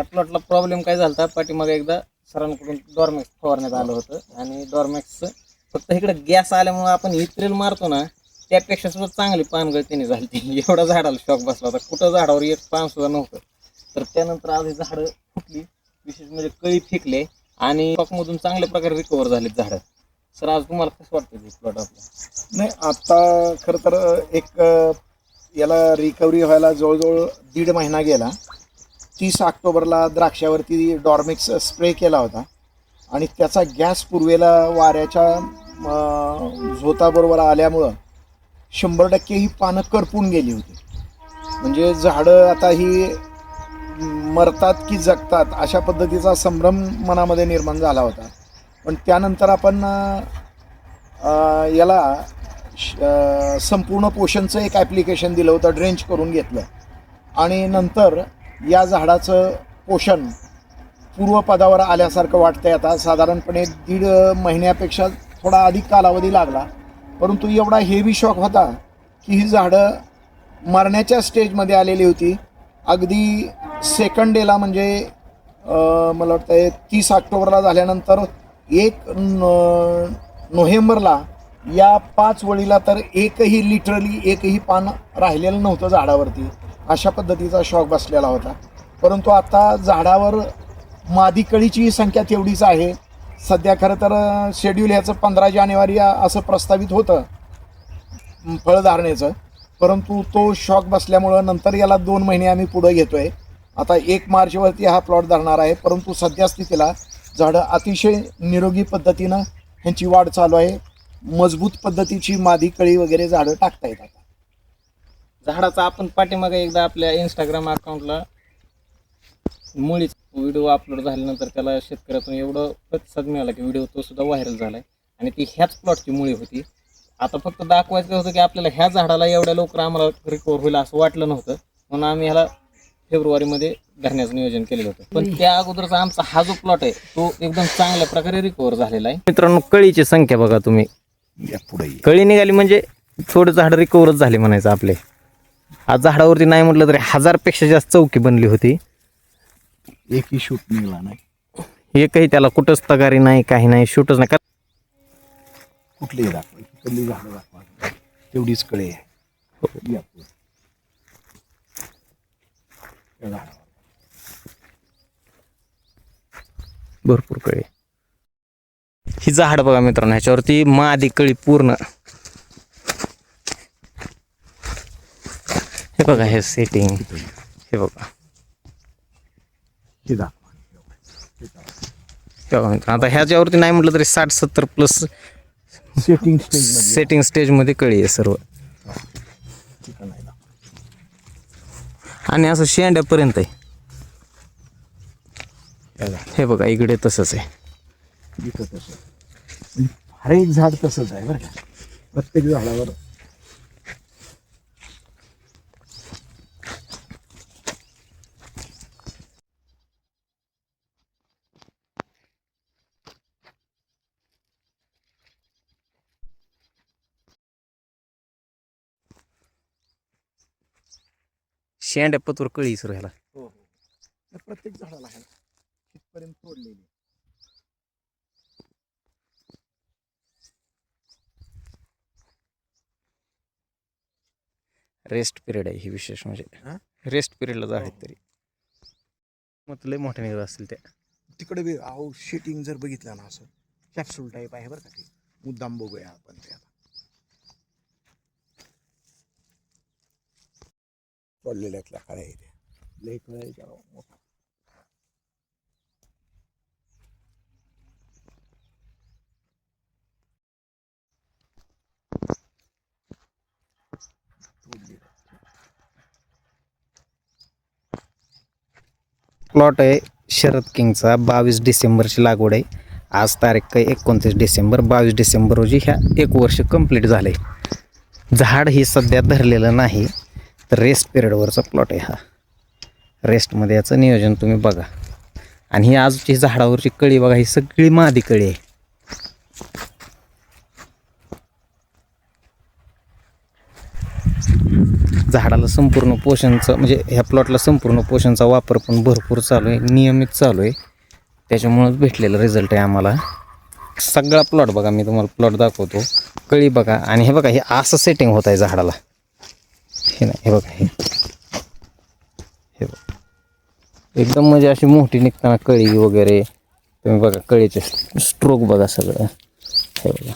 त्या प्लॉटला प्रॉब्लेम काय झाला पाठीमागे एकदा सरांकडून डॉर्मॅक्स फवारण्यात आलं होतं. आणि डॉर्मॅक्स फक्त इकडे गॅस आल्यामुळे आपण इत्रेल मारतो ना त्यापेक्षा सुद्धा चांगली पानगळ झाली ती. एवढा झाडाला शॉक बसला होता. कुठं झाडावर एक पान सुद्धा नव्हतं. तर त्यानंतर आज झाडं फुटली. विशेष म्हणजे कळी फेकले आणि मधून चांगल्या प्रकारे रिकवर झालेत झाडं. सर आज तुम्हाला कसं वाटतं प्लॉट आपलं? नाही आता खरं तर एक याला रिकव्हरी व्हायला जवळजवळ दीड महिना गेला. तीस ऑक्टोबरला द्राक्षावरती डॉर्मिक्स स्प्रे केला होता. आणि त्याचा गॅस पूर्वेला वाऱ्याच्या झोताबरोबर आल्यामुळं शंभर टक्के ही पानं करपून गेली होती. म्हणजे झाडं आता ही मरतात की जगतात अशा पद्धतीचा संभ्रम मनामध्ये निर्माण झाला होता. पण त्यानंतर आपण याला श- संपूर्ण पोषणचं एक ॲप्लिकेशन दिलं होतं ड्रेंच करून घेतलं. आणि नंतर या झाडाचं पोषण पूर्वपदावर आल्यासारखं वाटतंय आता. साधारणपणे दीड महिन्यापेक्षा थोडा अधिक कालावधी लागला. परंतु एवढा हेवी शॉक होता की ही झाडं मरण्याच्या स्टेजमध्ये आलेली होती. अगदी सेकंड डेला म्हणजे मला वाटतं तीस ऑक्टोबरला झाल्यानंतर एक न- नोव्हेंबरला या पाच वळीला तर एकही लिटरली एकही पान राहिलेलं नव्हतं झाडावरती. अशा पद्धतीचा शॉक बसलेला होता. परंतु आता झाडावर मादी कळीची संख्या तेवढीच आहे. सध्या खरं तर शेड्यूल ह्याचं पंधरा जानेवारी असं प्रस्तावित होतं. फळधारणेचं परंतु तो शॉक बसल्यामुळं नंतर याला दोन महिने आम्ही पुढं घेतोय. आता एक मार्चवरती हा प्लॉट धरणार आहे. परंतु सध्या स्थितीला झाडं अतिशय निरोगी पद्धतीनं ह्यांची वाढ चालू आहे. मजबूत पद्धतीची मादी कळी वगैरे झाडं टाकता येतात. झाडाचा आपण पाठीमागे एकदा आपल्या इंस्टाग्राम अकाउंटला मुळीच व्हिडिओ अपलोड झाल्यानंतर त्याला शेतकऱ्यातून एवढं प्रतिसाद मिळाला की व्हिडिओ तो सुद्धा व्हायरल झालाय. आणि ती ह्याच प्लॉटची मुळी होती. आता फक्त दाखवायचं होतं की आपल्याला ह्या झाडाला एवढ्या लवकर आम्हाला रिकवर होईल असं वाटलं नव्हतं. म्हणून आम्ही ह्याला फेब्रुवारीमध्ये धरण्याचं नियोजन केलेलं होतं. पण त्या अगोदरचा आमचा हा जो प्लॉट आहे तो एकदम चांगल्या प्रकारे रिकवर झालेला आहे. मित्रांनो कळीची संख्या बघा तुम्ही. पुढे कळी निघाली म्हणजे थोडं झाड रिकवरच झाले म्हणायचं आपले. आज झाडावरती नाही म्हटलं तरी हजारपेक्षा जास्त चौकी बनली होती. एकही शूट निघाला नाही. एकही त्याला कुठंच तगारी नाही काही नाही शूटच नाही. कारण कुठलीही दाखवा कुठली झाडं दाखवा. तेवढीच कळे. आहे या पुढे. या झाडावर. भरपूर कळी. ही झाड बघा मित्रांनो ह्याच्यावरती मादी कळी पूर्ण. हे बघा हे सेटिंग हे बघा. हे बघा आता ह्याच्यावरती नाही म्हटलं तरी साठ सत्तर प्लस सेटिंग स्टेज सेटिंग स्टेजमध्ये कळी आहे सर्व. आणि असं शेंड्यापर्यंत आहे. हे बघा इकडे तसंच आहे. इथं तसं. हर एक झाड तसंच आहे बरं का? प्रत्येक झाडावर शेंड्या पतूर कळी सर ह्याला. हो हो. प्रत्येक झाडाला आहे इथपर्यंत तोडलेली रेस्ट पिरियड आहे ही विशेष? म्हणजे. रेस्ट पिरियडला आहेत तरी. मग लय मोठ्या निघत असतील त्या. तिकडे बी अहो शेटिंग जर बघितलं ना असं कॅप्सूल टाईप आहे बरं का ते. मुद्दाम बघूया आपण ते पडलेल्यातल्या कळ्या इथे लई कळ्या आहेत मोठा प्लॉट आहे शरद किंगचा बावीस डिसेंबरची लागवड आहे. आज तारीख काय एकोणतीस डिसेंबर. बावीस डिसेंबर रोजी ह्या एक वर्ष कंप्लीट झाले झाड ही सध्या धरलेलं नाही. तर रेस्ट पिरियडवरचा प्लॉट आहे हा. रेस्टमध्ये याचं नियोजन तुम्ही बघा. आणि ही आजची झाडावरची कळी बघा ही सगळी मादी कळी आहे. झाडाला संपूर्ण पोषणचं म्हणजे ह्या प्लॉटला संपूर्ण पोषणचा वापर पण भरपूर चालू आहे नियमित चालू आहे. त्याच्यामुळंच भेटलेला रिझल्ट आहे आम्हाला. सगळा प्लॉट बघा मी तुम्हाला प्लॉट दाखवतो. कळी बघा आणि हे बघा हे असं सेटिंग होत आहे झाडाला. हे नाही हे बघा हे. हे बघा. एकदम म्हणजे अशी मोठी निघताना कळी वगैरे तुम्ही बघा कळीचे स्ट्रोक बघा सगळं. हे बघा.